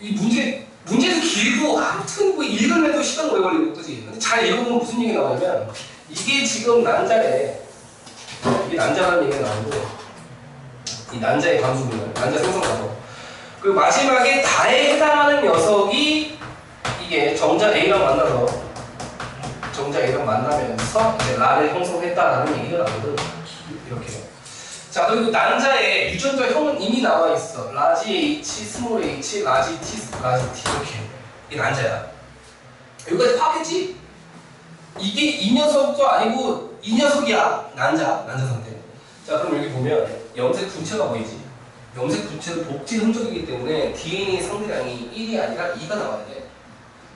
이 문제 문제도 길고 아무튼 뭐 읽으면도 시간 오래 걸리고 그지? 근데 잘 읽어보면 무슨 얘기 나오냐면 이게 지금 난자래. 이게 난자라는 얘기가 나오고 이 난자의 감수분열, 난자 생성가로 그 마지막에 다에 해당하는 녀석이 이게 정자 A랑 만나서 정자 A랑 만나면서 이제 라를 형성했다라는 얘기가 나오거든. 이렇게. 자 그리고 난자의 이미 나와 있어. 라지 H, 스몰 H, 라지 T, 라지 T 이렇게. 이게 난자야. 여기까지 파악했지? 이게 이 녀석도 아니고 이 녀석이야. 난자, 난자 상태. 자 그럼 여기 보면 염색 분체가 보이지? 염색 분체는 복제 흔적이기 때문에 DNA 상대량이 1이 아니라 2가 나와야 돼.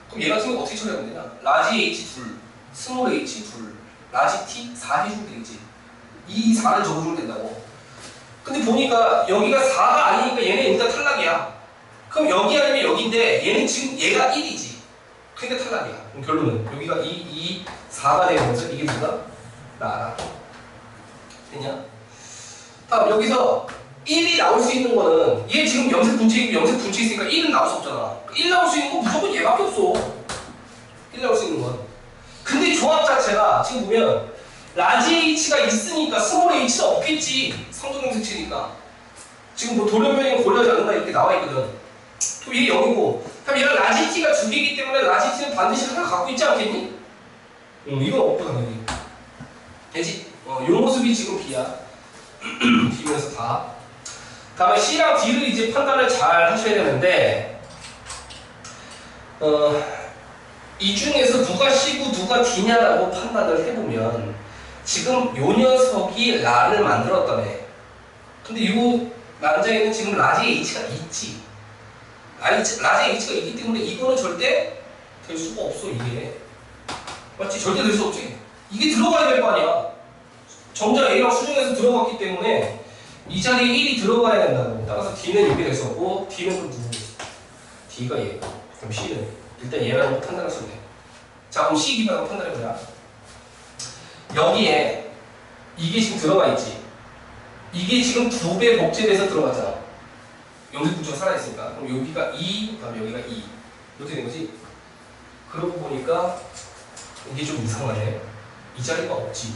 그럼 얘 같은 경우 어떻게 처리하면 되냐? 라지 H 둘, 스몰 H 둘, 라지 T 4 해주면 되겠지. 이 4를 적어주면 된다고. 근데 보니까 여기가 4가 아니니까 얘는 일단 탈락이야. 그럼 여기 아니면 여기인데 얘는 지금 얘가 1이지. 그러니까 탈락이야. 그럼 결론은 여기가 2, 2, 4가 되면서 이게 뭐다? 나라. 됐냐? 다음 여기서 1이 나올 수 있는 거는 얘 지금 염색 분체이고 염색 분체 있으니까 1은 나올 수 없잖아. 1 나올 수 있는 건 무조건 얘밖에 없어. 1 나올 수 있는 건. 근데 조합 자체가 지금 보면 라지 H가 있으니까 스몰 H가 없겠지. 성동염색체니까. 지금 뭐 돌연변이는 고려하지 않는다 이렇게 나와 있거든. 그럼 얘 0이고. 그럼 얘가 라지 T가 두 개이기 때문에 라지 T는 반드시 하나 갖고 있지 않겠니? 응, 이건 없다 당연히. 되지? 어, 요 모습이 지금 B야. B면서 다. 다음에 C랑 D를 이제 판단을 잘 하셔야 되는데, 어, 이 중에서 누가 C고 누가 D냐라고 판단을 해보면, 지금 요 녀석이 라를 만들었다네. 근데 이 남자애는 지금 라지 H가 있지. 라지, 라지 H가 있기 때문에 이거는 절대 될 수가 없어, 이게. 맞지? 절대 될 수 없지. 이게 들어가야 될 거 아니야. 정자 A랑 수중에서 들어갔기 때문에 이 자리에 1이 들어가야 된다고. 따라서 D는 수 없고, D는 또 누구? D가 얘고, 그럼 C는 일단 얘라고 판단할 수 있네. 자, 그럼 C 기반으로 판단해보자. 여기에 이게 지금 들어가 있지. 이게 지금 두 배 복제돼서 들어갔잖아. 분자가 살아있으니까. 그럼 여기가 2, 그다음에 여기가 2. 이렇게 된 거지. 그러고 보니까 이게 좀 이상하네. 이 자리가 없지.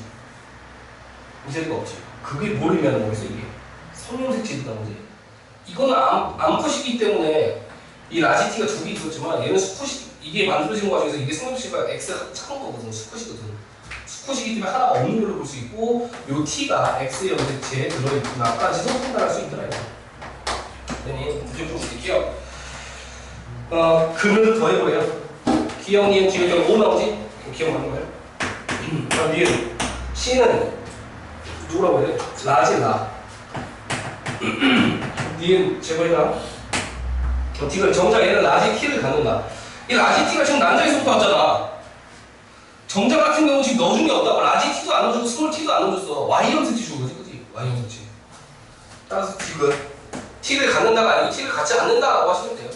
이 자리가 없지. 그게 뭘 의미하는 거겠어, 이게? 성형색체이다는 거지. 이거는 암, 암컷이기 때문에 이 라지티가 두 개 있었지만 얘는 수컷이, 이게 만들어진 거 과정에서 이게 성형색체가 X가 작은 거거든, 수컷이거든. 수컷이기 때문에 하나가 없는 걸로 볼 수 있고, 요 T가 X 염색체에 들어있구나까지도 판단할 수 있더라, 이거. 되니, 무조건 볼게요. 어, 근을 더해보래요. 기억니은 뒤에 좀5 나오지? 기억나는 거예요? 아, 니은. C는 누구라고 해야 돼? 라지, 라. 니은 제거해라. 어, T가 정작 얘는 라지 T를 갖는다. 이 라지 T가 지금 난자에서부터 왔잖아. 정자 같은 경우는 지금 넣어준 게 없다고. 라지 T도 안 넣어주고 스몰 T도 안 넣어줬어. Y 염색체 준 거지, 그지? Y 염색체. 따라서 T는 T를 갖는다가 아니고 T를 갖지 않는다라고 하시면 돼요.